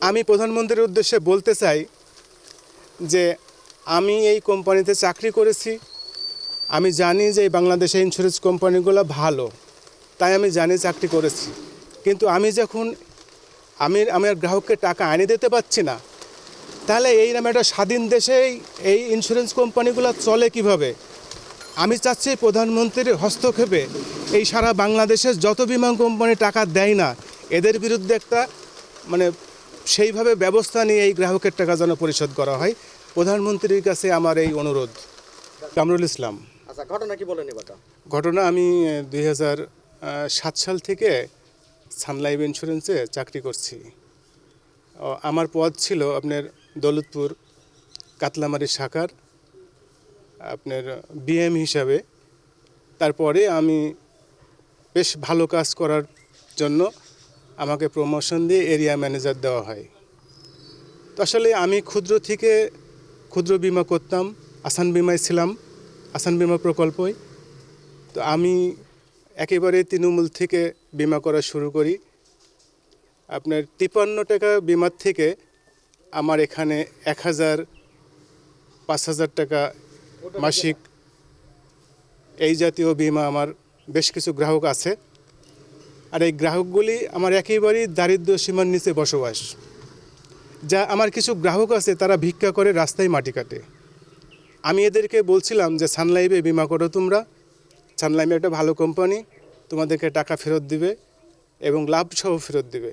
আমি প্রধানমন্ত্রীর উদ্দেশ্যে বলতে চাই যে আমি এই কোম্পানিতে চাকরি করেছি। আমি জানি যে এই বাংলাদেশের ইন্স্যুরেন্স কোম্পানিগুলো ভালো, তাই আমি জানি চাকরি করেছি। কিন্তু আমি যখন আমি আমার গ্রাহককে টাকা এনে দিতে পারছি না, তাহলে এই নামে একটা স্বাধীন দেশেই এই ইন্স্যুরেন্স কোম্পানিগুলো চলে কীভাবে? আমি চাচ্ছি প্রধানমন্ত্রীর হস্তক্ষেপে এই সারা বাংলাদেশের যত বিমা কোম্পানি টাকা দেয় না, এদের বিরুদ্ধে একটা মানে সেইভাবে ব্যবস্থা নিয়ে এই গ্রাহকের টাকা যেন পরিশোধ করা হয়। প্রধানমন্ত্রীর কাছে আমার এই অনুরোধ। কামরুল ইসলাম। আচ্ছা ঘটনা কি বলেন ঘটনা আমি দুই হাজার সাত সাল থেকে সানলাইফ ইন্স্যুরেন্সে চাকরি করছি। আমার পদ ছিল আপনার দৌলতপুর কাতলামারি শাখার আপনার বিএম হিসাবে। তারপরে আমি বেশ ভালো কাজ করার জন্য আমাকে প্রমোশন দিয়ে এরিয়া ম্যানেজার দেওয়া হয়। তো আসলে আমি ক্ষুদ্র থেকে ক্ষুদ্র বিমা করতাম আসান বিমায় ছিলাম আসান বিমা প্রকল্পই। তো আমি একেবারে তৃণমূল থেকে বিমা করা শুরু করি। আপনার তিপান্ন টাকা বিমার থেকে আমার এখানে এক হাজার পাঁচ হাজার টাকা মাসিক এই জাতীয় বিমা আমার বেশ কিছু গ্রাহক আছে। আর এই গ্রাহকগুলি আমার একেবারেই দারিদ্র সীমার নিচে বসবাস। যা আমার কিছু গ্রাহক আছে, তারা ভিক্ষা করে রাস্তায় মাটি কাটে। আমি এদেরকে বলছিলাম যে, সানলাইভে বিমা করো তোমরা। সানলাইভে একটা ভালো কোম্পানি, তোমাদেরকে টাকা ফেরত দিবে এবং লাভ সহ ফেরত দিবে।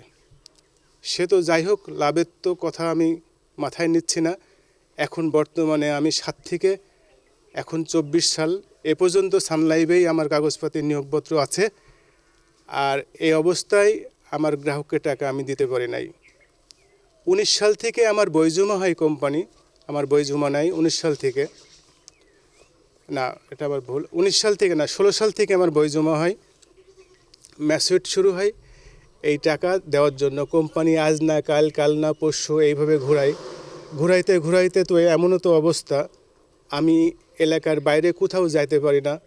সে তো যাই হোক, লাভের তো কথা আমি মাথায় নিচ্ছি না। এখন বর্তমানে আমি সাত থেকে এখন চব্বিশ সাল, এ পর্যন্ত সানলাইভেই আমার কাগজপাতি নিয়োগপত্র আছে। আর এই অবস্থায় আমার গ্রাহককে টাকা আমি দিতে পারি নাই। উনিশ সাল থেকে আমার বইজমা হয় কোম্পানি। আমার বইজমা নাই উনিশ সাল থেকে। না, এটা আবার ভুল। উনিশ সাল থেকে না, ষোলো সাল থেকে আমার বই জমা হয়। ম্যাসুইট শুরু হয়। এই টাকা দেওয়ার জন্য কোম্পানি আজ না, কাল কাল না, পরশু এইভাবে ঘোরাই ঘুরাইতে ঘুরাইতে তো এমনও তো অবস্থা। আমি এলাকার বাইরে কোথাও যাইতে পারি না।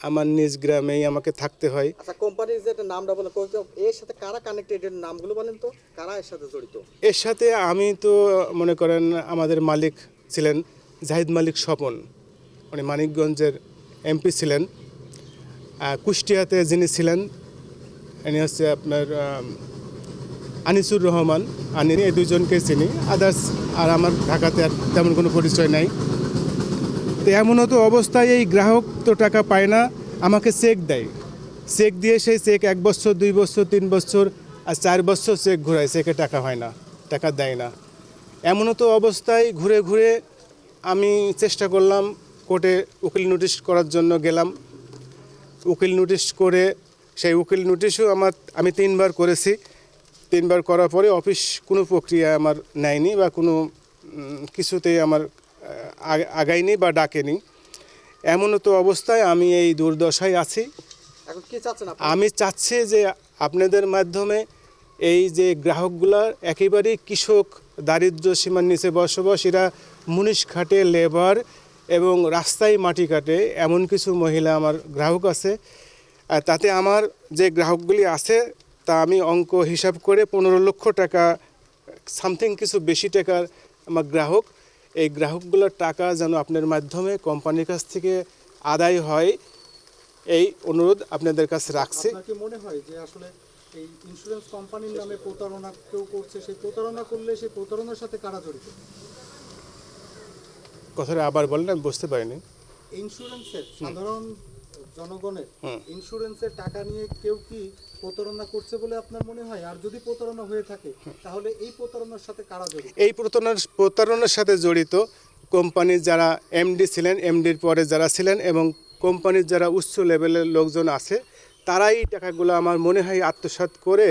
আমার নিজ গ্রামেই আমাকে থাকতে হয়। আচ্ছা কোম্পানির যে একটা নামটা বলেন এর সাথে কারা কানেক্টেড এর নামগুলো বলেন তো? কারা এর সাথে জড়িত? এর সাথে আমি তো মনে করেন আমাদের মালিক ছিলেন জাহিদ মালিক স্বপন। উনি মানিকগঞ্জের এমপি ছিলেন। কুষ্টিয়াতে যিনি ছিলেন ইনি হচ্ছে আপনার আনিসুর রহমান। আনি এই দুজনকে চিনি। আদার্স আর আমার ঢাকাতে আর তেমন কোনো পরিচয় নাই। তো এমন তো অবস্থায় এই গ্রাহক তো টাকা পায় না, আমাকে চেক দেয়। চেক দিয়ে সেই চেক এক বছর, দুই বছর, তিন বছর আর চার বছর চেক ঘুরায় চেকে টাকা হয় না, টাকা দেয় না। এমনও তো অবস্থায় ঘুরে ঘুরে আমি চেষ্টা করলাম কোর্টে উকিল নোটিশ করার জন্য গেলাম। উকিল নোটিশ করে, সেই উকিল নোটিশও আমার, আমি তিনবার করেছি। তিনবার করার পরে অফিস কোনো প্রক্রিয়া আমার নেয়নি বা কোনো কিছুতেই আমার আগায়নি বা ডাকেনি। এমনও তো অবস্থায় আমি এই দুর্দশায় আছি। আমি চাচ্ছি যে আপনাদের মাধ্যমে এই যে গ্রাহকগুলা একেবারেই কৃষক দারিদ্র সীমার নিচে বসবাস এরা মুনিশ খাটে লেবার এবং রাস্তায় মাটি কাটে এমন কিছু মহিলা আমার গ্রাহক আছে। আর তাতে আমার যে গ্রাহকগুলি আছে তা আমি অঙ্ক হিসাব করে পনেরো লক্ষ টাকা সামথিং কিছু বেশি টাকার আমার গ্রাহক। এই গ্রাহকগুলোর টাকা যেন আপনার মাধ্যমে কোম্পানির কাছ থেকে আদায় হয় এই অনুরোধ আপনাদের কাছে রাখছি। মনে হয় যে আসলে এই ইন্স্যুরেন্স কোম্পানির নামে প্রতারণা কেউ করছে সেই প্রতারণা করলে সেই প্রতারণার সাথে কারা জড়িত? কথাটা আবার বলেন আমি বুঝতে পারিনি। ইন্স্যুরেন্সের সাধারণ জনগণের ইন্স্যুরেন্সের টাকা নিয়ে কেউ কি প্রতারণা করছে বলে আপনার মনে হয়? আর যদি প্রতারণা হয়ে থাকে তাহলে এই প্রতারণার সাথে কারা জড়িত? এই প্রতারণার প্রতারণার সাথে জড়িত কোম্পানির যারা এমডি ছিলেন এমডির পরে যারা ছিলেন এবং কোম্পানির যারা উচ্চ লেভেলের লোকজন আছে তারাই এই টাকাগুলো আমার মনে হয় আত্মসাৎ করে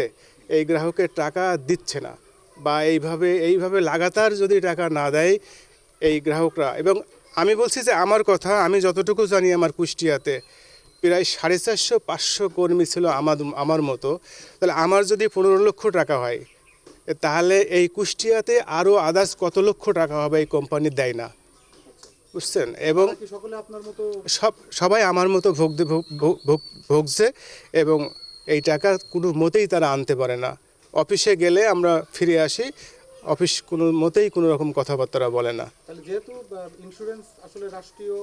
এই গ্রাহকের টাকা দিচ্ছে না। বা এইভাবে এইভাবে লাগাতার যদি টাকা না দেয় এই গ্রাহকরা এবং আমি বলছি যে আমার কথা আমি যতটুকু জানি আমার কুষ্টিয়াতে প্রায় সাড়ে চারশো পাঁচশো কর্মী ছিল আমার আমার মতো। তাহলে আমার যদি পনেরো লক্ষ টাকা হয় তাহলে এই কুষ্টিয়াতে আরও আদার্স কত লক্ষ টাকা হবে এই কোম্পানি দেয় না। বুঝছেন? এবং তারা কি সকলে আপনার মতো সব সবাই আমার মতো ভোগ ভোগ- ভোগ- ভোগছে এবং এই টাকা কোনো মতেই তারা আনতে পারে না। অফিসে গেলে আমরা ফিরে আসি অফিস কোনো মতেই কোনো রকম কথাবার্তা বলে না। যেহেতু ইন্স্যুরেন্স আসলে রাষ্ট্রীয়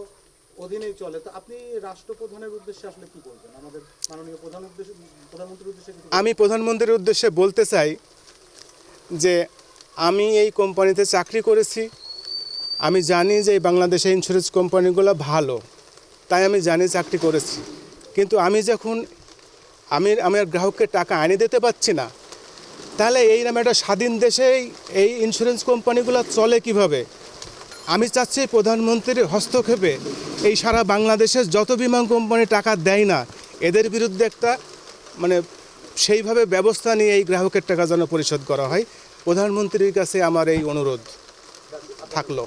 অধীনেই চলে তো আপনি রাষ্ট্রপ্রধানের উদ্দেশ্যে আসলে কি বলবেন? আমাদের মাননীয় প্রধান উদ্দেশ্য প্রধানমন্ত্রীর উদ্দেশ্যে আমি প্রধানমন্ত্রীর উদ্দেশ্যে বলতে চাই যে আমি এই কোম্পানিতে চাকরি করেছি। আমি জানি যে এই বাংলাদেশে ইন্স্যুরেন্স কোম্পানিগুলো ভালো তাই আমি জানি চাকরি করেছি। কিন্তু আমি যখন আমি আমার গ্রাহককে টাকা এনে দিতে পারছি না তাহলে এই নামে একটা স্বাধীন দেশেই এই ইন্স্যুরেন্স কোম্পানিগুলো চলে কীভাবে? আমি চাচ্ছি প্রধানমন্ত্রীর হস্তক্ষেপে এই সারা বাংলাদেশের যত বিমান কোম্পানি টাকা দেয় না, এদের বিরুদ্ধে একটা মানে সেইভাবে ব্যবস্থা নিয়ে এই গ্রাহকের টাকা যেন পরিশোধ করা হয়। প্রধানমন্ত্রীর কাছে আমার এই অনুরোধ থাকল।